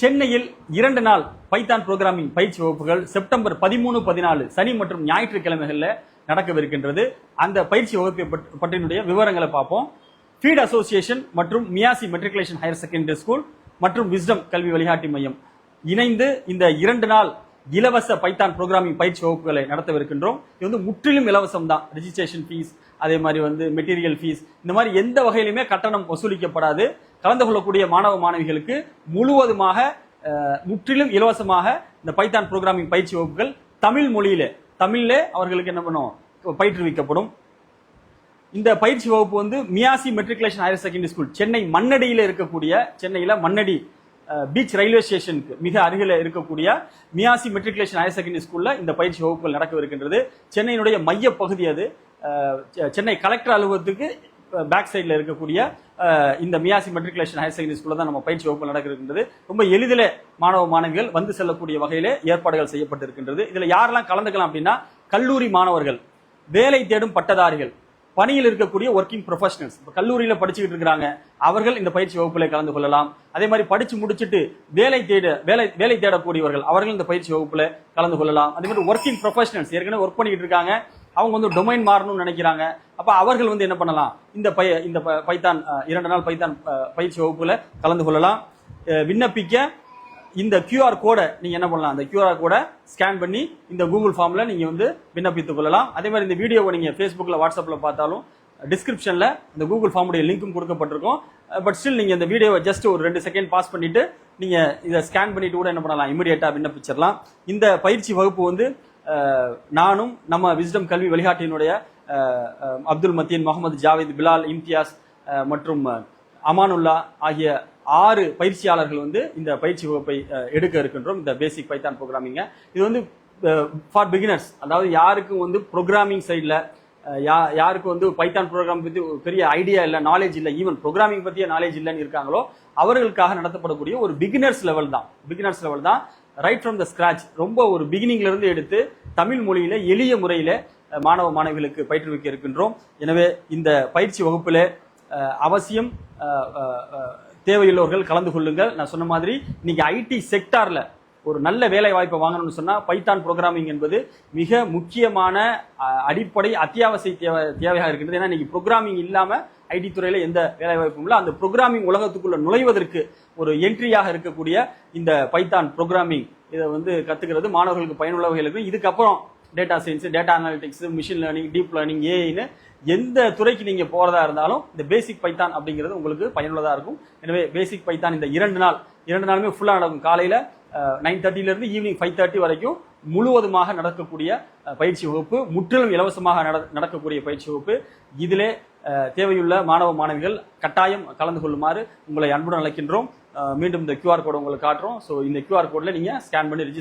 சென்னையில் இரண்டு நாள் பைத்தான் புரோகிராமிங் பயிற்சி வகுப்புகள் செப்டம்பர் பதிமூணு பதினாலு சனி மற்றும் ஞாயிற்றுக்கிழமைகளில் நடக்கவிருக்கின்றது. அந்த பயிற்சி வகுப்பை பற்றினுடைய விவரங்களை பார்ப்போம். ஃபீட் அசோசியேஷன் மற்றும் Miasi matriculation higher secondary school மற்றும் விஸ்டம் கல்வி வழிகாட்டி மையம் இணைந்து இந்த இரண்டு நாள் இலவச பைத்தான் புரோகிராமிங் பயிற்சி வகுப்புகளை நடத்தவிருக்கின்றோம். இது வந்து முற்றிலும் இலவசம் தான். ரெஜிஸ்ட்ரேஷன் ஃபீஸ் அதே மாதிரி வந்து மெட்டீரியல் ஃபீஸ் இந்த மாதிரி எந்த வகையிலுமே கட்டணம் வசூலிக்கப்படாது. கலந்து கொள்ளக்கூடிய மாணவ மாணவிகளுக்கு முழுவதுமாக முற்றிலும் இலவசமாக இந்த பைத்தான் புரோகிராமிங் பயிற்சி வகுப்புகள் தமிழ் மொழியில தமிழ்ல அவர்களுக்கு என்ன பண்ணும்? பயிற்றுவிக்கப்படும். இந்த பயிற்சி வகுப்பு வந்து Miasi matriculation higher secondary school Chennai மண்ணடியில் இருக்கக்கூடிய சென்னையில் மண்ணடி பீச் ரயில்வே ஸ்டேஷனுக்கு மிக அருகில் இருக்கக்கூடிய மியாசி மெட்ரிகுலேஷன் ஹையர் செகண்டரி ஸ்கூலில் இந்த பயிற்சி வகுப்புகள் நடக்கவிருக்கின்றது சென்னையினுடைய மைய பகுதி அது செ- சென்னை கலெக்டர் அலுவலகத்துக்கு பேக் சைடில் இருக்கக்கூடிய இந்த மியாசி மெட்ரிகுலேஷன் ஹையர் செகண்டரி ஸ்கூலில் தான் நம்ம பயிற்சி வகுப்பு நடக்கிறது ரொம்ப எளிதில் மாணவ மாணவிகள் வந்து செல்லக்கூடிய வகையில் ஏற்பாடுகள் செய்யப்பட்டிருக்கின்றது. இதில் யாரெல்லாம் கலந்துக்கலாம் அப்படின்னா கல்லூரி மாணவர்கள் வேலை தேடும் பட்டதாரிகள் பணியில் இருக்கக்கூடிய ஒர்க்கிங் ப்ரொஃபஷனல்ஸ் இப்போ கல்லூரியில் படிச்சுக்கிட்டு இருக்கிறாங்க. அவர்கள் இந்த பயிற்சி வகுப்பில் கலந்து கொள்ளலாம். அதே மாதிரி படித்து முடிச்சுட்டு வேலை தேட வேலை வேலை தேடக்கூடியவர்கள் அவர்கள் இந்த பயிற்சி வகுப்பில் கலந்து கொள்ளலாம். அதே மாதிரி ஒர்க்கிங் ப்ரொஃபஷனல்ஸ் ஏற்கனவே ஒர்க் பண்ணிக்கிட்டு இருக்காங்க. அவங்க வந்து டொமைன் மாறணும்னு நினைக்கிறாங்க. அப்போ அவர்கள் வந்து என்ன பண்ணலாம்? இந்த பய இந்த ப- பைத்தான் இரண்டு நாள் பைத்தான் பயிற்சி வகுப்புல கலந்து கொள்ளலாம். விண்ணப்பிக்க இந்த கியூஆர் கோடை நீங்கள் என்ன பண்ணலாம்? அந்த கியூஆர் கோடை ஸ்கேன் பண்ணி இந்த கூகுள் ஃபார்மில் நீங்கள் வந்து விண்ணப்பித்துக் கொள்ளலாம். அதே மாதிரி இந்த வீடியோவை நீங்கள் ஃபேஸ்புக்கில் வாட்ஸ்அப்பில் பார்த்தாலும் டிஸ்கிரிப்ஷனில் இந்த கூகுள் ஃபார்முடைய லிங்க்கும் கொடுக்கப்பட்டிருக்கும். பட் ஸ்டில் நீங்கள் இந்த வீடியோவை ஜஸ்ட் ஒரு ரெண்டு செகண்ட் பாஸ் பண்ணிவிட்டு நீங்கள் இதை ஸ்கேன் பண்ணிவிட்டு கூட என்ன பண்ணலாம்? இமீடியட்டாக விண்ணப்பிச்சிடலாம் இந்த பயிற்சி வகுப்பு வந்து நானும் நம்ம விஸ்டம் கல்வி வழிகாட்டியினுடைய அப்துல் மத்தீன் முகமது ஜாவேத் பிலால் இம்தியாஸ் மற்றும் அமானுல்லா ஆகிய ஆறு பயிற்சியாளர்கள் வந்து இந்த பயிற்சி வகுப்பை எடுக்க இருக்கின்றோம். இந்த பேசிக் பைத்தான் ப்ரோக்ராமிங்க இது வந்து ஃபார் பிகினர்ஸ் அதாவது யாருக்கும் வந்து ப்ரோக்ராமிங் சைடில் யா யாருக்கு வந்து பைத்தான் ப்ரோக்ராம் பற்றி ஒரு பெரிய ஐடியா இல்லை நாலேஜ் இல்லை ஈவன் ப்ரோக்ராமிங் பற்றிய நாலேஜ் இல்லைன்னு இருக்காங்களோ அவர்களுக்காக நடத்தப்படக்கூடிய ஒரு பிகினர்ஸ் லெவல் தான். பிகினர்ஸ் லெவல் தான் ரைட் ஃப்ரம் த ஸ்கிராச் ரொம்ப ஒரு பிகினிங்ல இருந்து எடுத்து தமிழ் மொழியில எளிய முறையில மாணவ மாணவிகளுக்கு பயிற்றுவிக்க இருக்கின்றோம். எனவே இந்த பயிற்சி வகுப்பில் அவசியம் தேவையுள்ளவர்கள் கலந்து கொள்ளுங்கள். நான் சொன்ன மாதிரி இன்னைக்கு ஐடி செக்டார்ல ஒரு நல்ல வேலை வாய்ப்பை வாங்கணும்னு சொன்னால் பைத்தான் ப்ரோக்ராமிங் என்பது மிக முக்கியமான அடிப்படை அத்தியாவசிய தேவை தேவையாக இருக்கின்றது. ஏன்னா இன்னைக்கு ப்ரோக்ராமிங் இல்லாமல் ஐடி துறையில் எந்த வேலைவாய்ப்பும் இல்லை. அந்த ப்ரோக்ராமிங் உலகத்துக்குள்ளே நுழைவதற்கு ஒரு என்ட்ரியாக இருக்கக்கூடிய இந்த பைத்தான் ப்ரோக்ராமிங் இதை வந்து கற்றுக்கிறது மாணவர்களுக்கு பயனுள்ள வகையில் இதுக்கப்புறம் data science data analytics machine learning deep learning ஏஐன்னு எந்த துறைக்கு நீங்க போறதா இருந்தாலும் இந்த பேசிக் பைத்தான் அப்படிங்கிறது உங்களுக்கு பயனுள்ளதா இருக்கும். எனவே பேசிக் பைத்தான் இந்த இரண்டு நாள் இரண்டு நாளுமே ஃபுல்லாக நடக்கும். காலையில நைன் தேர்ட்டில இருந்து ஈவினிங் ஃபைவ் தேர்ட்டி வரைக்கும் முழுவதுமாக நடக்கக்கூடிய பயிற்சி வகுப்பு முற்றிலும் இலவசமாக நட- நடக்கக்கூடிய பயிற்சி வகுப்பு. இதிலே தேவையுள்ள மாணவ மாணவிகள் கட்டாயம் கலந்து கொள்ளுமாறு உங்களை அன்புடன் அழைக்கின்றோம். மீண்டும் இந்த கியூஆர் கோடு உங்களுக்கு காட்டுறோம். ஸோ இந்த கியூஆர் கோட்ல நீங்க ஸ்கேன் பண்ணி ரிஜிஸ்டர்